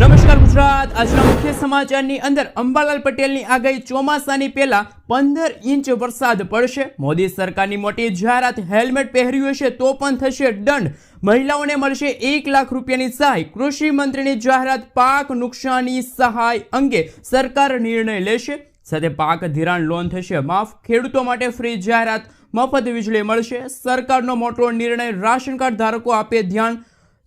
નમસ્કાર ગુજરાત. આજના મુખ્ય સમાચારની અંદર અંબાલાલ પટેલની આગાહી ચોમાસાની પહેલા પંદર ઇંચ વરસાદ પડશે. મોદી સરકારની મોટી જાહેરાત હેલ્મેટ પહેર્યું હશે તો પણ થશે દંડ. મહિલાઓને મળશે એક લાખ રૂપિયાની સહાય. કૃષિ મંત્રીની જાહેરાત પાક નુકસાની સહાય અંગે સરકાર નિર્ણય લેશે. સાથે પાક ધિરાણ લોન થશે. માફ ખેડૂતો માટે ફ્રી જાહેરાત મફત વીજળી મળશે. સરકારનો મોટો નિર્ણય રાશન કાર્ડ ધારકો આપે ધ્યાન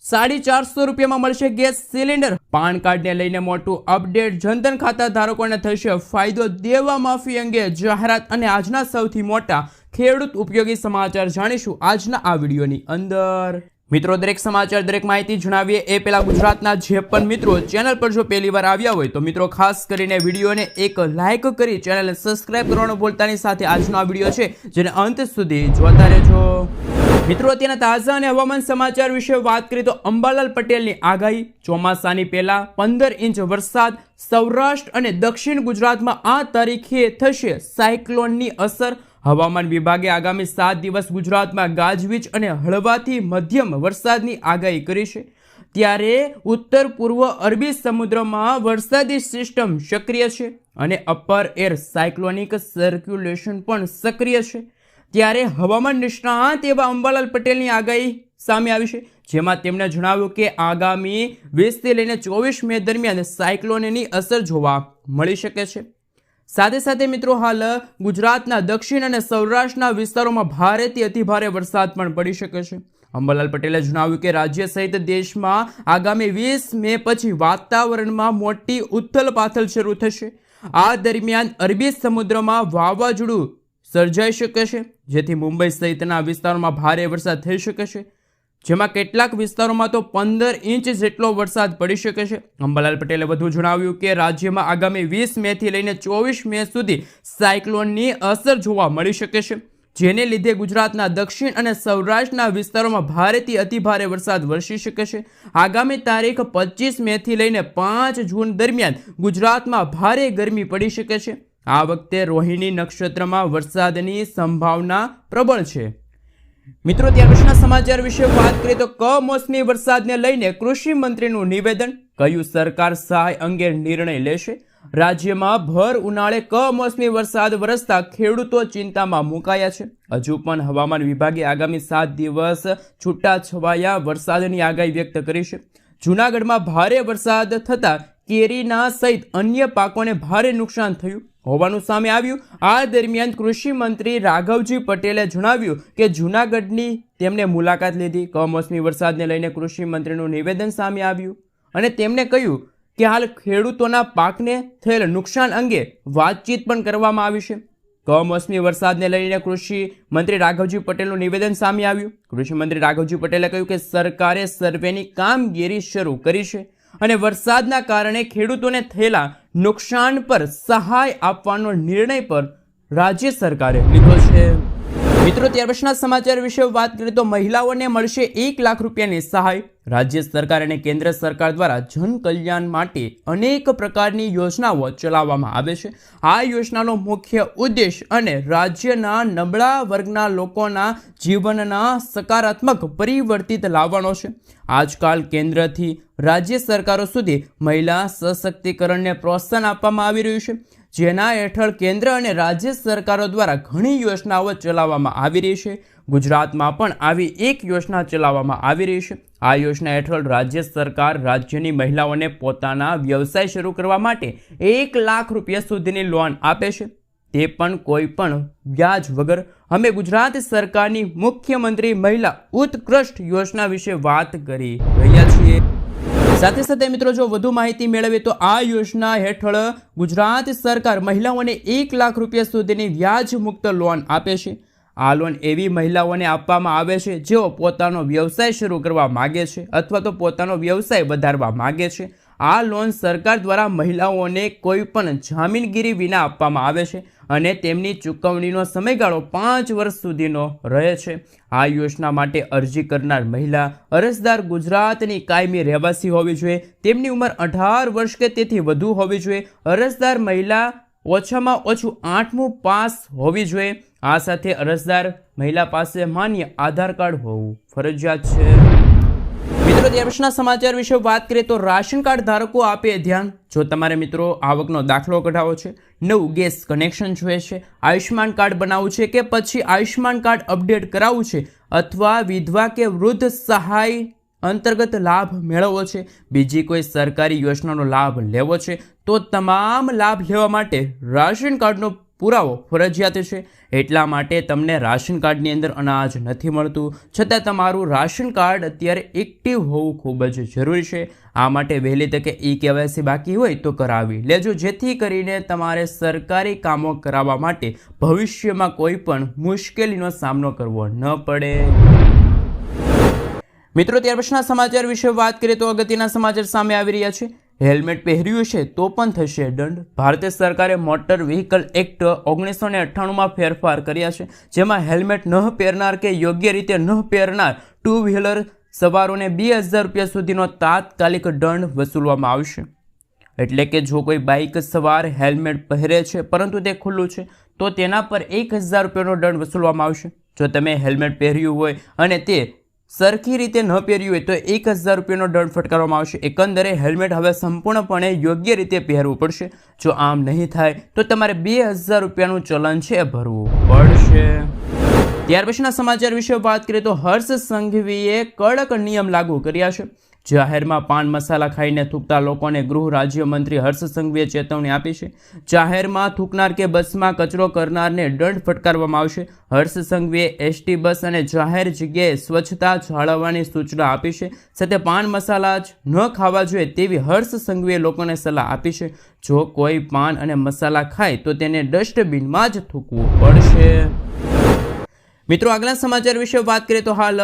સાડી ચારસો રૂપિયામાં મળશે ગેસ સિલિન્ડર. પાન કાર્ડને લઈને મોટું અપડેટ. જનધન ખાતા ધારકોને થશે ફાયદો દેવા માફી અંગે જાહેરાત અને આજના સૌથી મોટા ખેડૂત ઉપયોગી સમાચાર જાણીશું આજના આ વિડીયોની અંદર. મિત્રો, દરેક સમાચાર, દરેક માહિતી જણાવીએ. એ પહેલાં ગુજરાતના જે પણ મિત્રો ચેનલ પર જો પહેલી વાર આવ્યા હોય તો મિત્રો, ખાસ કરીને વિડીયોને એક લાઇક કરી ચેનલને સબસ્ક્રાઇબ કરવાનું બોલતાની સાથે આજનો આ વીડિયો છે, જેને અંત સુધી જોતા રહેજો. મિત્રો, અત્યારના તાજા અને હવામાન સમાચાર વિશે વાત કરીએ તો અંબાલાલ પટેલની આગાહી. ચોમાસાની પહેલા પંદર ઇંચ વરસાદ સૌરાષ્ટ્ર અને દક્ષિણ ગુજરાતમાં આ તારીખે થશે સાયક્લોનની અસર. હવામાન વિભાગે આગામી સાત દિવસ ગુજરાતમાં ગાજવીજ અને હળવાથી મધ્યમ વરસાદની આગાહી કરી છે. ત્યારે ઉત્તર પૂર્વ અરબી સમુદ્રમાં વરસાદી સિસ્ટમ સક્રિય છે અને અપર એર સાયક્લોનિક સર્ક્યુલેશન પણ સક્રિય છે. ત્યારે હવામાન નિષ્ણાંત એવા અંબાલાલ પટેલની આગાહી સામે આવી છે, જેમાં તેમણે જણાવ્યું કે આગામી વીસથી લઈને ચોવીસ મે દરમિયાન સાયક્લોનની અસર જોવા મળી શકે છે. સાથે સાથે મિત્રો હાલ ગુજરાતના દક્ષિણ અને સૌરાષ્ટ્રના વિસ્તારોમાં ભારેથી અતિભારે વરસાદ પણ પડી શકે છે. અંબાલાલ પટેલે જણાવ્યું કે રાજ્ય સહિત દેશમાં આગામી વીસ મે પછી વાતાવરણમાં મોટી ઉથલ પાથલ શરૂ થશે. આ દરમિયાન અરબી સમુદ્રમાં વાવાઝોડું સર્જાઈ શકે છે. જેથી મુંબઈ સહિતના વિસ્તારોમાં ભારે વરસાદ થઈ શકે છે. જેમાં કેટલાક વિસ્તારોમાં તો પંદર ઇંચ જેટલો વરસાદ પડી શકે છે. અંબાલાલ પટેલે વધુ જણાવ્યું કે રાજ્યમાં આગામી વીસ મેથી લઈને ચોવીસ મે સુધી સાયક્લોનની અસર જોવા મળી શકે છે. જેને લીધે ગુજરાતના દક્ષિણ અને સૌરાષ્ટ્રના વિસ્તારોમાં ભારેથી અતિભારે વરસાદ વરસી શકે છે. આગામી તારીખ પચીસ મેથી લઈને પાંચ જૂન દરમિયાન ગુજરાતમાં ભારે ગરમી પડી શકે છે. આ વખતે રોહિણી નક્ષત્રમાં વરસાદની સંભાવના પ્રબળ છે. મિત્રો ત્યાર પછીના સમાચાર વિશે વાત કરીએ તો કમોસમી વરસાદને લઈને કૃષિ મંત્રીનું નિવેદન, કયું સરકાર સહાય અંગે નિર્ણય લેશે? રાજ્યમાં ભર ઉનાળે કમોસમી વરસાદ વરસતા ખેડૂતો ચિંતામાં મુકાયા છે. હજુ પણ હવામાન વિભાગે આગામી સાત દિવસ છૂટા છવાયા વરસાદની આગાહી વ્યક્ત કરી છે. જૂનાગઢમાં ભારે વરસાદ થતાં કેરીના સહિત અન્ય પાકોને ભારે નુકસાન થયું. હોવાનું સામે આવ્યું. આ દરમિયાન કૃષિ મંત્રી રાઘવજી પટેલે જણાવ્યું કે જૂનાગઢની તેમણે મુલાકાત લીધી. કમોસમી વરસાદને લઈને કૃષિ મંત્રીનું નિવેદન સામે આવ્યું અને તેમણે કહ્યું કે હાલ ખેડૂતોના પાકને થયેલ નુકસાન અંગે વાતચીત પણ કરવામાં આવી છે. કમોસમી વરસાદને લઈને કૃષિ મંત્રી રાઘવજી પટેલનું નિવેદન સામે આવ્યું. કૃષિ મંત્રી રાઘવજી પટેલે કહ્યું કે સરકારે સર્વેની કામગીરી શરૂ કરી છે. અને વરસાદના કારણે ખેડૂતોને થયેલા નુકસાન પર સહાય આપવાનો નિર્ણય પર રાજ્ય સરકારે લીધો છે. મિત્રો, ત્યાર પછીના સમાચાર વિશે વાત કરીએ તો મહિલાઓને મળશે એક લાખ રૂપિયાની સહાય. રાજ્ય સરકાર અને કેન્દ્ર સરકાર દ્વારા જનકલ્યાણ માટે અનેક પ્રકારની યોજનાઓ ચલાવવામાં આવે છે. આ યોજનાનો મુખ્ય ઉદ્દેશ અને રાજ્યના નબળા વર્ગના લોકોના જીવનના સકારાત્મક પરિવર્તિત લાવવાનો છે. આજકાલ કેન્દ્રથી રાજ્ય સરકારો સુધી મહિલા સશક્તિકરણને પ્રોત્સાહન આપવામાં આવી રહ્યું છે. જેના હેઠળ કેન્દ્ર અને રાજ્ય સરકારો દ્વારા ઘણી યોજનાઓ ચલાવવામાં આવી રહી છે. ગુજરાતમાં પણ આવી એક યોજના ચલાવવામાં આવી રહી છે. આ યોજના હેઠળ રાજ્ય સરકાર રાજ્યની મહિલાઓને પોતાના વ્યવસાય શરૂ કરવા માટે એક લાખ રૂપિયા સુધીની લોન આપે છે. તે પણ કોઈ પણ વ્યાજ વગર. અમે ગુજરાત સરકારની મુખ્યમંત્રી મહિલા ઉત્કૃષ્ટ યોજના વિશે વાત કરી રહ્યા છીએ. સાથે સાથે મિત્રો, જો વધુ માહિતી મેળવે તો આ યોજના હેઠળ ગુજરાત સરકાર મહિલાઓને એક લાખ રૂપિયા સુધીની વ્યાજ મુક્ત લોન આપે છે. આ લોન એવી મહિલાઓને આપવામાં આવે છે, જેઓ પોતાનો વ્યવસાય શરૂ કરવા માગે છે અથવા તો પોતાનો વ્યવસાય વધારવા માગે છે. આ લોન સરકાર દ્વારા મહિલાઓને કોઈ પણ જામીનગીરી વિના આપવામાં આવે છે અને તેમની ચૂકવણીનો સમયગાળો પાંચ વર્ષ સુધીનો રહે છે. આ યોજના માટે અરજી કરનાર મહિલા અરજદાર ગુજરાતની કાયમી રહેવાસી હોવી જોઈએ, તેમની ઉંમર અઢાર વર્ષ કે તેથી વધુ હોવી જોઈએ, અરજદાર મહિલા ઓછામાં ઓછું આઠમું પાસ હોવી જોઈએ. આ સાથે અરજદાર મહિલા પાસે માન્ય આધાર કાર્ડ હોવું ફરજિયાત છે. મિત્રો ત્યાર સમાચાર વિશે વાત કરીએ તો રાશન કાર્ડ ધારકો આપે ધ્યાન. જો તમારે મિત્રો આવકનો દાખલો કઢાવો છે, નવું ગેસ કનેક્શન જોઈએ છે, આયુષ્યમાન કાર્ડ બનાવવું છે કે પછી આયુષ્યમાન કાર્ડ અપડેટ કરાવવું છે અથવા વિધવા કે વૃદ્ધ સહાય અંતર્ગત લાભ મેળવવો છે, બીજી કોઈ સરકારી યોજનાનો લાભ લેવો છે, તો તમામ લાભ લેવા માટે રાશન કાર્ડનો પુરાવો ફરજિયાત છે. એટલા માટે તમને રાશન કાર્ડની અંદર અનાજ નથી મળતું. છતાં તમારું રાશન કાર્ડ અત્યારે એક્ટિવ હોવું ખૂબ જ જરૂરી છે. આ માટે વહેલી તકે ઈ કેવાયસી બાકી હોય તો કરાવી લેજો. જેથી કરીને તમારે સરકારી કામો કરાવવા માટે ભવિષ્યમાં કોઈ પણ મુશ્કેલીનો સામનો કરવો ન પડે. મિત્રો, ત્યાર પછીના સમાચાર વિશે વાત કરીએ તો અગત્યના સમાચાર સામે આવી રહ્યા છે. હેલ્મેટ પહેર્યું છે તો પણ થશે દંડ. ભારત સરકારે મોટર વ્હીકલ એક્ટ ઓગણીસો ને અઠ્ઠાણુંમાં ફેરફાર કર્યા છે, જેમાં હેલ્મેટ ન પહેરનાર કે યોગ્ય રીતે ન પહેરનાર ટુ વ્હીલર સવારોને બે હજાર રૂપિયા સુધીનો તાત્કાલિક દંડ વસૂલવામાં આવશે. એટલે કે જો કોઈ બાઇક સવાર હેલ્મેટ પહેરે છે, પરંતુ તે ખુલ્લું છે, તો તેના પર એક હજાર રૂપિયાનો દંડ વસૂલવામાં આવશે. જો તમે હેલ્મેટ પહેર્યું હોય અને તે સરખી રીતે ન પહેર્યું હોય તો એક હજાર રૂપિયાનો દંડ ફટકારવામાં આવશે. એકંદરે હેલ્મેટ હવે સંપૂર્ણપણે યોગ્ય રીતે પહેરવું પડશે. જો આમ નહીં થાય, તો તમારે બે હજાર રૂપિયાનું ચલન છે ભરવું પડશે. ત્યાર પછીના સમાચાર વિશે વાત કરીએ તો હર્ષ સંઘવીએ કડક નિયમ લાગુ કર્યા છે. જાહેરમાં પાન મસાલા ખાઈને થૂકતા લોકોને ગૃહ રાજ્યમંત્રી હર્ષ સંઘવીએ ચેતવણી આપી છે. જાહેરમાં થૂકનાર કે બસમાં કચરો કરનારને દંડ ફટકારવામાં આવશે. હર્ષ સંઘવીએ એસટી બસ અને જાહેર જગ્યાએ સ્વચ્છતા જાળવવાની સૂચના આપી છે. સાથે પાન મસાલા જ ન ખાવા જોઈએ તેવી હર્ષ સંઘવીએ લોકોને સલાહ આપી છે. જો કોઈ પાન અને મસાલા ખાય તો તેને ડસ્ટબિનમાં જ થૂકવું પડશે. મિત્રો, આગલા સમાચાર વિશે વાત કરીએ તો હાલ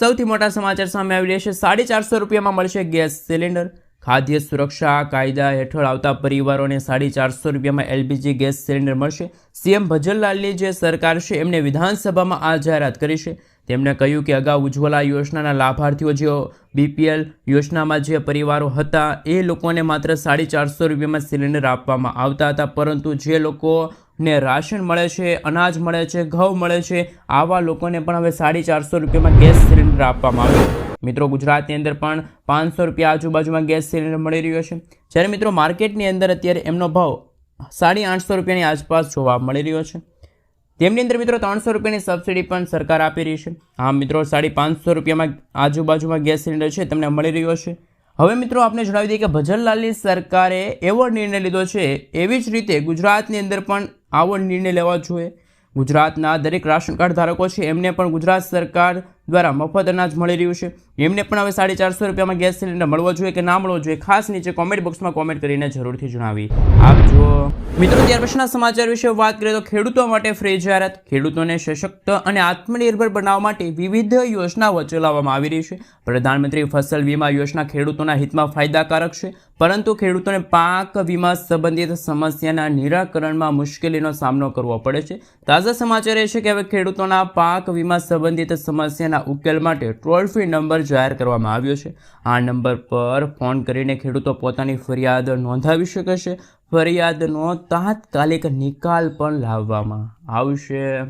સૌથી મોટા સમાચાર સામે આવી રહ્યા છે. સાડી ચારસો રૂપિયામાં મળશે ગેસ સિલિન્ડર. ખાદ્ય સુરક્ષા કાયદા હેઠળ આવતા પરિવારોને સાડી ચારસો રૂપિયામાં એલપીજી ગેસ સિલિન્ડર મળશે. સીએમ ભજનલાલની જે સરકાર છે, એમને વિધાનસભામાં આ જાહેરાત કરી છે. તેમણે કહ્યું કે અગાઉ ઉજ્જવલા યોજનાના લાભાર્થીઓ જે બીપીએલ યોજનામાં જે પરિવારો હતા, એ લોકોને માત્ર સાડી ચારસો રૂપિયામાં સિલિન્ડર આપવામાં આવતા હતા. પરંતુ જે લોકોને રાશન મળે છે, અનાજ મળે છે, ઘઉં મળે છે. આવા લોકોને પણ હવે સાડી ચારસો રૂપિયામાં ગેસ સિલિન્ડર આપવામાં આવશે મિત્રો, ગુજરાતની અંદર પણ પાંચસો રૂપિયા આજુબાજુમાં ગેસ સિલિન્ડર મળી રહ્યો છે. જ્યારે મિત્રો, માર્કેટની અંદર અત્યારે એમનો ભાવ સાડી આઠસો રૂપિયાની આસપાસ જોવા મળી રહ્યો છે. તેમની અંદર મિત્રો, ત્રણસો રૂપિયાની સબસિડી પણ સરકાર આપી રહી છે. હા, મિત્રો, સાડી પાંચસો રૂપિયામાં આજુબાજુમાં ગેસ સિલિન્ડર છે, તમને મળી રહ્યો છે. હવે મિત્રો આપણે જણાવી દઈએ કે ભજનલાલની સરકારે એવો નિર્ણય લીધો છે. એવી જ રીતે ગુજરાતની અંદર પણ આવો નિર્ણય લેવા જોઈએ. ગુજરાતના દરેક રાશન કાર્ડ ધારકો છે એમને પણ ગુજરાત સરકાર દ્વારા મફત અનાજ મળી રહ્યું છે. એમને પણ હવે સાડી ચારસો રૂપિયામાં ગેસ સિલિન્ડર મળવો જોઈએ કે ના મળવો જોઈએ? ખાસ નીચે કોમેન્ટ બોક્સમાં કોમેન્ટ કરીને જરૂરથી જણાવી. આપજો મિત્રો, ત્યાર પછીના સમાચાર વિશે વાત કરીએ તો ખેડૂતો માટે ફ્રી જાહેરાત. ખેડૂતોને સશક્ત અને આત્મનિર્ભર બનાવવા માટે વિવિધ યોજનાઓ ચલાવવામાં આવી રહી છે. પ્રધાનમંત્રી ફસલ વીમા યોજના ખેડૂતોના હિતમાં ફાયદાકારક છે. પરંતુ ખેડૂતોને પાક વીમા સંબંધિત સમસ્યાના નિરાકરણમાં મુશ્કેલીનો સામનો કરવો પડે છે. તાજા સમાચાર એ છે કે હવે ખેડૂતોના પાક વીમા સંબંધિત સમસ્યાના ઉકેલ માટે ટોલ ફ્રી નંબર જાહેર કરવામાં આવ્યો છે. આ નંબર પર ફોન કરીને ખેડૂતો પોતાની ફરિયાદ નોંધાવી શકે છે. ફરિયાદનો તાત્કાલિક નિકાલ પણ લાવવામાં આવશે.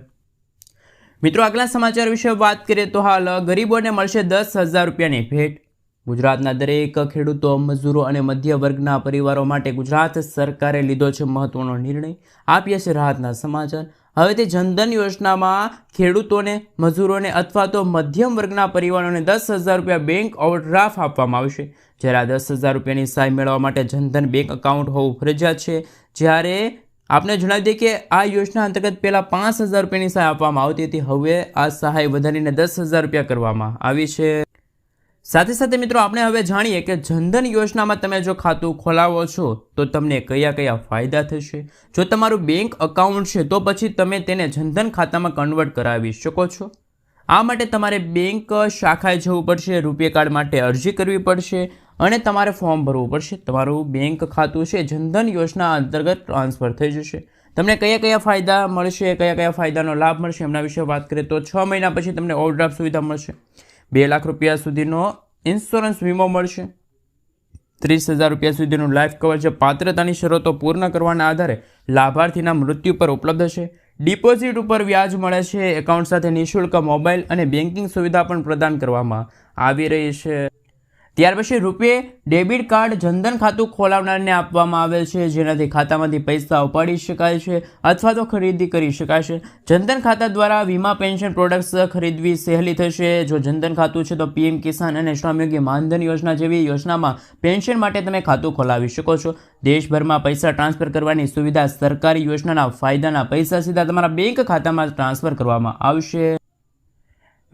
મિત્રો, આગલા સમાચાર વિશે વાત કરીએ તો હાલ ગરીબોને મળશે દસ હજાર રૂપિયાની ભેટ. ગુજરાતના દરેક ખેડૂતો, મજૂરો અને મધ્ય વર્ગના પરિવારો માટે ગુજરાત સરકારે લીધો છે મહત્વનો નિર્ણય. આપીએ છે રાહતના સમાચાર. હવે તે જનધન યોજનામાં ખેડૂતોને, મજૂરોને અથવા તો મધ્યમ વર્ગના પરિવારોને દસ હજાર રૂપિયા બેંક ઓવરડ્રાફ્ટ આપવામાં આવશે. જ્યારે આ દસ હજાર રૂપિયાની સહાય મેળવવા માટે જનધન બેંક એકાઉન્ટ હોવું ફરજિયાત છે. જ્યારે આપણે જણાવી દઈએ કે આ યોજના અંતર્ગત પહેલાં પાંચ હજાર રૂપિયાની સહાય આપવામાં આવતી હતી. હવે આ સહાય વધારીને દસ હજાર રૂપિયા કરવામાં આવી છે. સાથે સાથે મિત્રો, આપણે હવે જાણીએ કે જનધન યોજનામાં તમે જો ખાતું ખોલાવો છો, તો તમને કયા કયા ફાયદા થશે? જો તમારું બેંક અકાઉન્ટ છે, તો પછી તમે તેને જનધન ખાતામાં કન્વર્ટ કરાવી શકો છો. આ માટે તમારે બેંક શાખાએ જવું પડશે, રૂપિયા કાર્ડ માટે અરજી કરવી પડશે, અને તમારે ફોર્મ ભરવું પડશે. તમારું બેંક ખાતું છે, જનધન યોજના અંતર્ગત ટ્રાન્સફર થઈ જશે. તમને કયા કયા ફાયદા મળશે, કયા કયા ફાયદાનો લાભ મળશે, એમના વિશે વાત કરીએ તો છ મહિના પછી તમને ઓવરડ્રાફ્ટ સુવિધા મળશે. બે લાખ રૂપિયા સુધીનો ઇન્સ્યોરન્સ વીમો મળશે. ત્રીસ હજાર રૂપિયા સુધીનું લાઈફ કવર છે. પાત્રતાની શરતો પૂર્ણ કરવાના આધારે લાભાર્થીના મૃત્યુ પર ઉપલબ્ધ છે. ડિપોઝિટ ઉપર વ્યાજ મળે છે. એકાઉન્ટ સાથે નિઃશુલ્ક મોબાઈલ અને બેન્કિંગ સુવિધા પણ પ્રદાન કરવામાં આવી રહી છે. ત્યાર પછી રૂપિયે ડેબિટ કાર્ડ જનધન ખાતું ખોલાવનારને આપવામાં આવેલ છે. જેનાથી ખાતામાંથી પૈસા ઉપાડી શકાય છે અથવા તો ખરીદી કરી શકાશે જનધન ખાતા દ્વારા વીમા, પેન્શન પ્રોડક્ટ્સ ખરીદવી સહેલી થશે. જો જનધન ખાતું છે તો પીએમ કિસાન અને શ્રમયોગી માનધન યોજના જેવી યોજનામાં પેન્શન માટે તમે ખાતું ખોલાવી શકો છો. દેશભરમાં પૈસા ટ્રાન્સફર કરવાની સુવિધા સરકારી યોજનાના ફાયદાના પૈસા સીધા તમારા બેંક ખાતામાં ટ્રાન્સફર કરવામાં આવશે.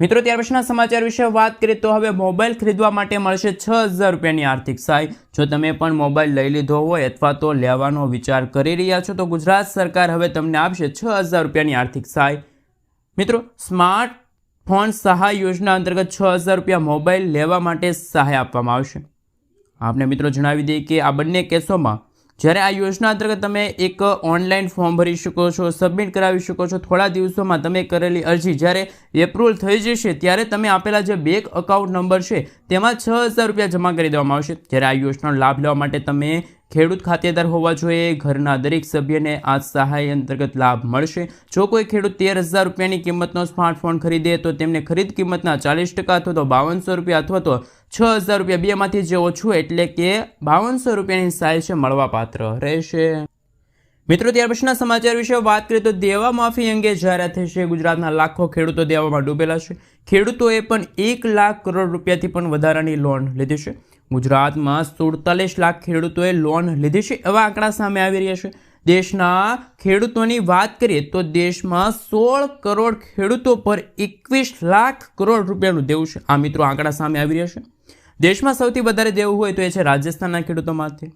મિત્રો, ત્યાર પછીના સમાચાર વિશે વાત કરીએ તો હવે મોબાઈલ ખરીદવા માટે મળશે છ હજાર રૂપિયાની આર્થિક સહાય. જો તમે પણ મોબાઈલ લઈ લીધો હોય અથવા તો લેવાનો વિચાર કરી રહ્યા છો, તો ગુજરાત સરકાર હવે તમને આપશે છ હજાર રૂપિયાની આર્થિક સહાય. મિત્રો, સ્માર્ટ ફોન સહાય યોજના અંતર્ગત છ હજાર રૂપિયા મોબાઈલ લેવા માટે સહાય આપવામાં આવશે. આપને મિત્રો જણાવી દઈએ કે આ બંને કેસોમાં જ્યારે આ યોજના અંતર્ગત તમે એક ઓનલાઈન ફોર્મ ભરી શકો છો, સબમિટ કરાવી શકો છો, થોડા દિવસોમાં તમે કરેલી અરજી જ્યારે એપ્રુવલ થઈ જશે ત્યારે તમે આપેલા જે બેંક અકાઉન્ટ નંબર છે તેમાં છ હજાર રૂપિયા જમા કરી દેવામાં આવશે. જ્યારે આ યોજનાનો લાભ લેવા માટે તમે ખેડૂત ખાતેદાર હોવા જોઈએ, ઘરના દરેક સભ્યને આ સહાય અંતર્ગત લાભ મળશે. જો કોઈ ખેડૂત તેર હજાર રૂપિયાની કિંમતનો સ્માર્ટફોન ખરીદે તો તેમને ખરીદ કિંમતના ચાલીસ ટકા અથવા તો બાવનસો રૂપિયા અથવા તો છ હજાર રૂપિયા બેમાંથી જે ઓછું એટલે કે બાવનસો રૂપિયાની સહાય છે મળવાપાત્ર. રહેશે. મિત્રો, ત્યાર પછીના સમાચાર વિશે વાત કરીએ તો દેવા માફી અંગે જાહેરાત થશે ગુજરાતના લાખો ખેડૂતો દેવામાં ડૂબેલા છે. ખેડૂતોએ પણ એક લાખ કરોડ રૂપિયાથી પણ વધારાની લોન લીધી છે. ગુજરાતમાં સુડતાલીસ લાખ ખેડૂતોએ લોન લીધી છે એવા આંકડા સામે આવી રહ્યા છે. દેશના ખેડૂતોની વાત કરીએ તો દેશમાં સોળ કરોડ ખેડૂતો પર એકવીસ લાખ કરોડ રૂપિયાનું દેવું છે. આ મિત્રો આંકડા સામે આવી રહ્યા છે. દેશમાં સૌથી વધારે દેવું હોય તો એ છે રાજસ્થાનના ખેડૂતોમાંથી.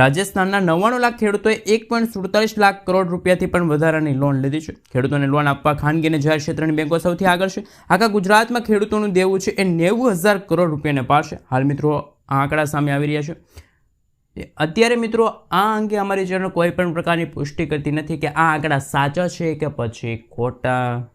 રાજસ્થાનના નવ્વાણું લાખ ખેડૂતોએ એક પોઈન્ટ સુડતાલીસ લાખ કરોડ રૂપિયાથી પણ વધારાની લોન લીધી છે. ખેડૂતોને લોન આપવા ખાનગી અને જાહેર ક્ષેત્રની બેંકો સૌથી આગળ છે. આખા ગુજરાતમાં ખેડૂતોનું દેવું છે એ નેવું હજાર કરોડ રૂપિયાને પારશે હાલ મિત્રો આંકડા સામે આવી રહ્યા છે. અત્યારે મિત્રો આ અંગે અમારી ચેનલ કોઈ પણ પ્રકારની પુષ્ટિ કરતી નથી કે આ આંકડા સાચા છે કે પછી ખોટા.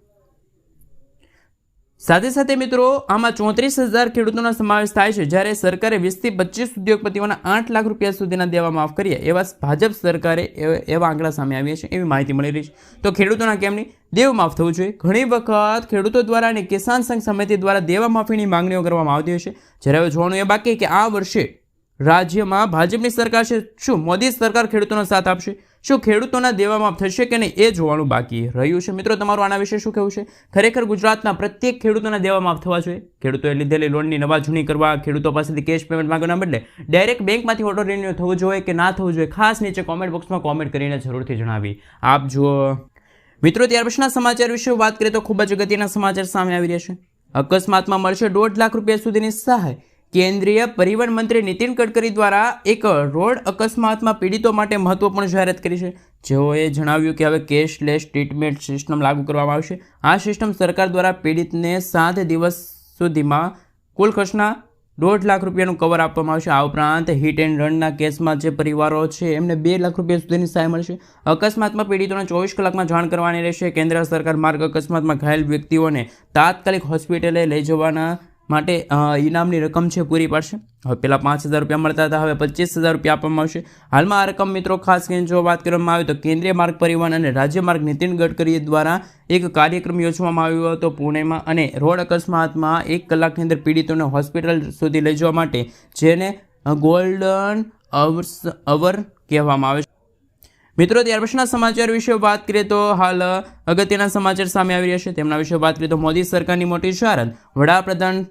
સાથે સાથે મિત્રો, આમાં ચોત્રીસ હજાર ખેડૂતોનો સમાવેશ થાય છે. જ્યારે સરકારે વીસથી પચીસ ઉદ્યોગપતિઓના આઠ લાખ રૂપિયા સુધીના દેવા માફ કરીએ, એવા ભાજપ સરકારે એવા આંકડા સામે આવ્યા છે એવી માહિતી મળી રહી છે. તો ખેડૂતોના કેમની દેવ માફ થવું જોઈએ. ઘણી વખત ખેડૂતો દ્વારા અને કિસાન સંઘ સમિતિ દ્વારા દેવા માફીની માંગણીઓ કરવામાં આવતી હોય છે. જ્યારે હવે જોવાનું એ બાકી કે આ વર્ષે રાજ્યમાં ભાજપની સરકાર છે. શું મોદી સરકાર ખેડૂતોનો સાથ આપશે? શું ખેડૂતોના દેવા માફ થશે કે નહીં એ જોવાનું બાકી રહ્યું છે. મિત્રો, તમારું આના વિશે શું કહેવું છે? ખરેખર ગુજરાતના પ્રત્યેક ખેડૂતોના દેવા માફ થવા જોઈએ. ખેડૂતોએ લીધેલી લોનની નવા જૂની કરવા ખેડૂતો પાસેથી કેશ પેમેન્ટ માંગવાના બદલે ડાયરેક્ટ બેંકમાંથી ઓટો રિન્યુ થવું જોઈએ કે ના થવું જોઈએ, ખાસ નીચે કોમેન્ટ બોક્સમાં કોમેન્ટ કરીને જરૂરથી જણાવી આપ જુઓ મિત્રો, ત્યાર પછીના સમાચાર વિશે વાત કરીએ તો ખૂબ જ અગત્યના સમાચાર સામે આવી રહ્યા છે. અકસ્માતમાં મળશે દોઢ લાખ રૂપિયા સુધીની સહાય કેન્દ્રીય પરિવહન મંત્રી નીતિન ગડકરી દ્વારા એક રોડ અકસ્માતમાં પીડિતો માટે મહત્વપૂર્ણ જાહેરાત કરી છે. જેઓએ જણાવ્યું કે હવે કેશલેસ ટ્રીટમેન્ટ સિસ્ટમ લાગુ કરવામાં આવશે. આ સિસ્ટમ સરકાર દ્વારા પીડિતને સાત દિવસ સુધીમાં કુલ ખર્ચના દોઢ લાખ રૂપિયાનું કવર આપવામાં આવશે. આ ઉપરાંત હિટ એન્ડ રનના કેસમાં જે પરિવારો છે, એમને બે લાખ રૂપિયા સુધીની સહાય મળશે. અકસ્માતમાં પીડિતોને ચોવીસ કલાકમાં જાણ કરવાની રહેશે. કેન્દ્ર સરકાર માર્ગ અકસ્માતમાં ઘાયલ વ્યક્તિઓને તાત્કાલિક હોસ્પિટલે લઈ જવાના માટે ઇનામની રકમ છે પૂરી પાડશે. હવે પહેલાં પાંચ હજાર રૂપિયા મળતા હતા, હવે પચીસ હજાર રૂપિયા આપવામાં આવશે. હાલમાં આ રકમ મિત્રો, ખાસ કરીને જો વાત કરવામાં આવે તો કેન્દ્રીય માર્ગ પરિવહન અને રાજ્ય માર્ગ નીતિન ગડકરી દ્વારા એક કાર્યક્રમ યોજવામાં આવ્યો હતો પુણેમાં અને રોડ અકસ્માતમાં એક કલાકની અંદર પીડિતોને હોસ્પિટલ સુધી લઈ જવા માટે, જેને ગોલ્ડન અવર્સ, અવર કહેવામાં આવે છે. મિત્રો, ત્યાર પછીના સમાચાર વિશે વાત કરીએ તો હાલ, અગત્યના સમાચાર સામે આવી રહ્યા છે. તેમના વિશે વાત કરીએ તો મોદી સરકારની મોટી જાહેરાત. વડાપ્રધાન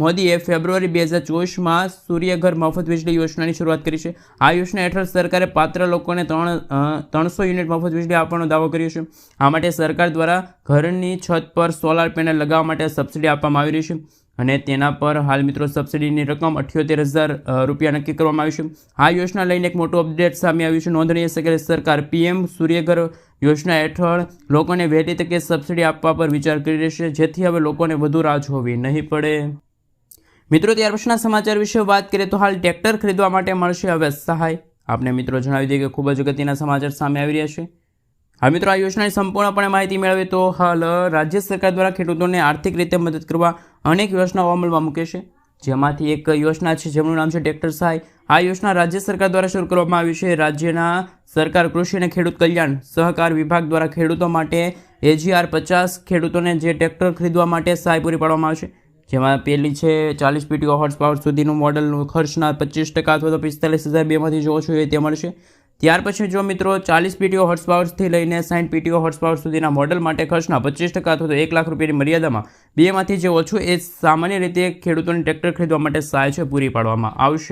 મોદીએ ફેબ્રુઆરી બે હજાર ચોવીસમાં સૂર્યઘર મફત વીજળી યોજનાની શરૂઆત કરી છે. આ યોજના હેઠળ સરકારે પાત્ર લોકોને ત્રણ ત્રણસો યુનિટ મફત વીજળી આપવાનો દાવો કર્યો છે. આ માટે સરકાર દ્વારા ઘરની છત પર સોલાર પેનલ લગાવવા માટે સબસિડી આપવામાં આવી રહી છે અને તેના પર હાલ મિત્રો સબસિડીની રકમ અઠ્યોતેર હજાર રૂપિયા નક્કી કરવામાં આવી છે. આ યોજના લઈને એક મોટું અપડેટ સામે આવ્યું છે. નોંધનીય છે કે સરકાર પીએમ સૂર્યઘર યોજના હેઠળ લોકોને વહેલી તકે સબસિડી આપવા પર વિચાર કરી રહી છે. જેથી હવે લોકોને વધુ રાહ જોવી નહીં પડે. મિત્રો, ત્યાર પછીના સમાચાર વિશે વાત કરીએ તો હાલ ટ્રેક્ટર ખરીદવા માટે મળશે હવે સહાય. આપને મિત્રો જણાવી દઈએ કે ખૂબ જ અગત્યના સમાચાર સામે આવી રહ્યા છે. હા મિત્રો, આ યોજનાની સંપૂર્ણપણે માહિતી મેળવે તો હાલ રાજ્ય સરકાર દ્વારા ખેડૂતોને આર્થિક રીતે મદદ કરવા અનેક યોજનાઓ અમલમાં મૂકે છે. જેમાંથી એક યોજના છે, જેમનું નામ છે ટ્રેક્ટર સહાય. આ યોજના રાજ્ય સરકાર દ્વારા શરૂ કરવામાં આવી છે. રાજ્યના સરકાર, કૃષિ અને ખેડૂત કલ્યાણ સહકાર વિભાગ દ્વારા ખેડૂતો માટે એજીઆર પચાસ ખેડૂતોને જે ટ્રેક્ટર ખરીદવા માટે સહાય પૂરી પાડવામાં આવશે જેમાં પહેલી છે ચાલીસ પીટીઓ હોર્સ પાવર સુધીનું મોડલનું ખર્ચના પચીસ ટકા અથવા તો પિસ્તાલીસ હજાર બેમાંથી જો ઓછું હોય તે મળશે. ત્યાર પછી જો મિત્રો ચાલીસ પીટીઓ હોર્સ પાવરથી લઈને સાઠ પીટીઓ હોર્સ પાવર સુધીના મોડલ માટે ખર્ચના પચીસ ટકા અથવા તો એક લાખ રૂપિયાની મર્યાદામાં બેમાંથી જે ઓછું એ સામાન્ય રીતે ખેડૂતોને ટ્રેક્ટર ખરીદવા માટે સહાય છે પૂરી પાડવામાં આવશે.